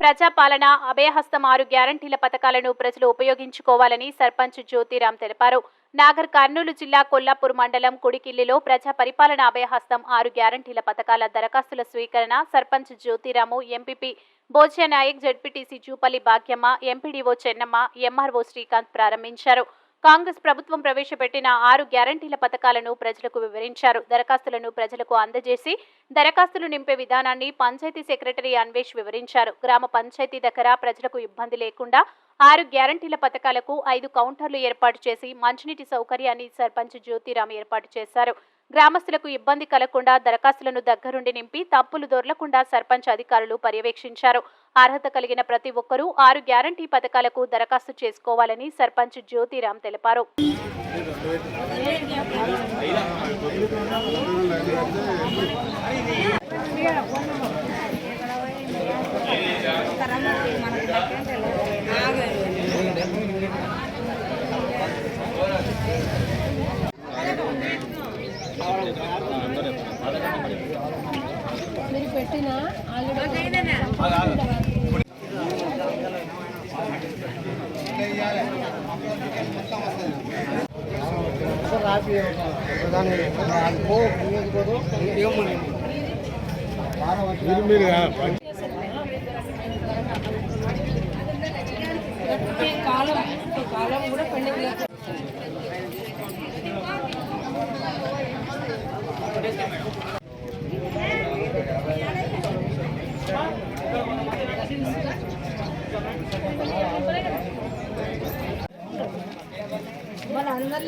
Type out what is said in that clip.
ప్రజాపాలన అభయహస్తం ఆరు గ్యారంటీల పథకాలను ప్రజలు ఉపయోగించుకోవాలని సర్పంచ్ జ్యోతిరాం తెలిపారు. నాగర్ కర్నూలు జిల్లా కొల్లాపూర్ మండలం కుడికిల్లిలో ప్రజా పరిపాలన అభయహస్తం ఆరు గ్యారంటీల పథకాల దరఖాస్తుల స్వీకరణ sarpanch Jyothiramu MPP Bojyanayak ZPTC Jupally Bhagyamma MPDO Chennamma MRO Srikanth ప్రారంభించారు. కాంగ్రెస్ ప్రభుత్వం ప్రవేశపెట్టిన ఆరు గ్యారంటీల పథకాలను ప్రజలకు వివరించారు. దరఖాస్తులను ప్రజలకు అందజేసి దరఖాస్తులు నింపే విధానాన్ని పంచాయతీ సెక్రటరీ అన్వేష్ వివరించారు. గ్రామ పంచాయతీ దగ్గర ప్రజలకు ఇబ్బంది లేకుండా ఆరు గ్యారంటీల పథకాలకు ఐదు కౌంటర్లు ఏర్పాటు చేసి మంచినీటి సౌకర్యాన్ని సర్పంచ్ జ్యోతిరామ్ ఏర్పాటు చేశారు. గ్రామస్తులకు ఇబ్బంది కలగకుండా దరఖాస్తులను దగ్గరుండి నింపి తప్పులు దొరలకుండా సర్పంచ్ అధికారులు పర్యవేక్షించారు. అర్హత కలిగిన ప్రతి ఒక్కరూ ఆరు గ్యారంటీ పథకాలకు దరఖాస్తు చేసుకోవాలని సర్పంచ్ జ్యోతిరామ్ తెలిపారు. పెట్టిన ఆల్రెడీ మీరు మీరు ప్రతి కాలం కాలం కూడా పెండింగ్ अंदर